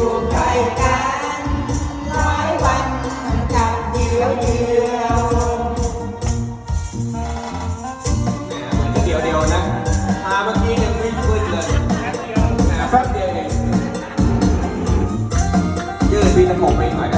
อยู่ใกล้กันหลายวันมันบเดียวเดียวมันก็เดียวเดียวนะมาเมื่อกี้ยังวิ่งนเลยแป๊บเดียวเองยืดพี่ตะขบไปหน่อยนะ